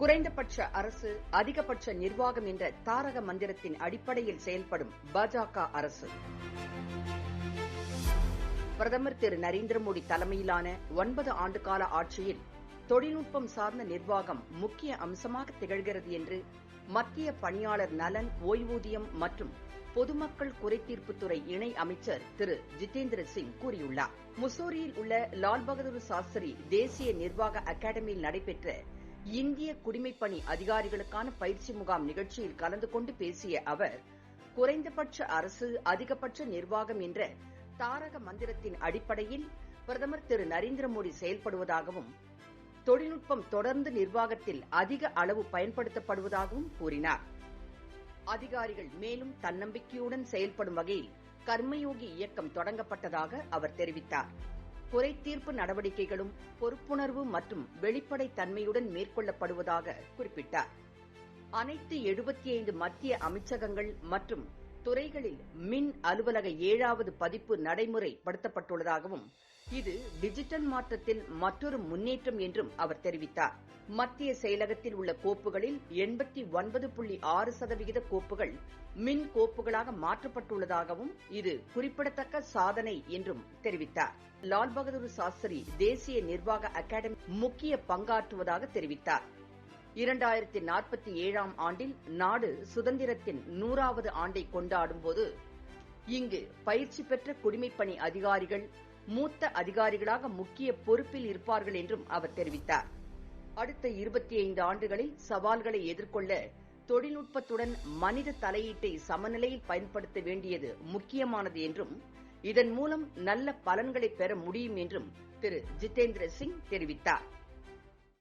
குறைந்தபட்ச அரசு அதிகபட்ச நிர்வாகம் என்ற தாரக மந்திரத்தின் அடிப்படையில் செயல்படும் பாஜக அரசு. பிரதமர் திரு நரேந்திர மோடி தலைமையிலான ஒன்பது ஆண்டுகால ஆட்சியில் தொழில்நுட்பம் சார்ந்த நிர்வாகம் முக்கிய அம்சமாக திகழ்கிறது என்று மத்திய பணியாளர் நலன் ஓய்வூதியம் மற்றும் பொதுமக்கள் குறைதீர்ப்புத்துறை இணை அமைச்சர் திரு ஜிதேந்திர சிங் கூறியுள்ளார். முசோரியில் உள்ள லால் பகதூர் சாஸ்திரி தேசிய நிர்வாக அகாடமியில் நடைபெற்ற இந்திய குடிமைப்பணி அதிகாரிகளுக்கான பயிற்சி முகாம் நிகழ்ச்சியில் கலந்து கொண்டு பேசிய அவர் குறைந்தபட்ச அரசு அதிகபட்ச நிர்வாகம் என்ற தாரக மந்திரத்தின் அடிப்படையில் பிரதமர் திரு நரேந்திர மோடி செயல்படுவதாகவும் தொழில்நுட்பம் தொடர்ந்து நிர்வாகத்தில் அதிக அளவு பயன்படுத்தப்படுவதாகவும் கூறினார். அதிகாரிகள் மேலும் தன்னம்பிக்கையுடன் செயல்படும் வகையில் கர்மயோகி இயக்கம் தொடங்கப்பட்டதாக அவர் தெரிவித்தார். குறை தீர்ப்பு நடவடிக்கைகளும் பொறுப்புணர்வு மற்றும் வெளிப்படை தன்மையுடன் மேற்கொள்ளப்படுவதாக குறிப்பிட்டார். அனைத்து எழுபத்தி ஐந்து மத்திய அமைச்சகங்கள் மற்றும் துறைகளில் மின் அலுவலக ஏழாவது பதிப்பு நடைமுறைப்படுத்தப்பட்டுள்ளதாகவும் இது டிஜிட்டல் மாற்றத்தில் மற்றொரு முன்னேற்றம் என்றும் அவர் தெரிவித்தார். மத்திய செயலகத்தில் உள்ள கோப்புகளில் எண்பத்தி ஒன்பது புள்ளி ஆறு சதவிகித கோப்புகள் மின் கோப்புகளாக மாற்றப்பட்டுள்ளதாகவும் இது குறிப்பிடத்தக்க சாதனை என்றும் தெரிவித்தார். லால் பகதூர் சாஸ்திரி தேசிய நிர்வாக அகாடமி முக்கிய பங்காற்றுவதாக தெரிவித்தார். இரண்டாயிரத்தி நாற்பத்தி ஏழாம் ஆண்டில் நாடு சுதந்திரத்தின் நூறாவது ஆண்டை கொண்டாடும் போது இங்கு பயிற்சி பெற்ற குடிமைப்பணி அதிகாரிகள் மூத்த அதிகாரிகளாக முக்கிய பொறுப்பில் இருப்பார்கள் என்றும் அவர் தெரிவித்தார். அடுத்த இருபத்தி ஐந்து ஆண்டுகளில் சவால்களை எதிர்கொள்ள தொழில்நுட்பத்துடன் மனித தலையீட்டை சமநிலையில் பயன்படுத்த வேண்டியது முக்கியமானது என்றும் இதன் மூலம் நல்ல பலன்களை பெற முடியும் என்றும் திரு. ஜிதேந்திர சிங் தெரிவித்தார்.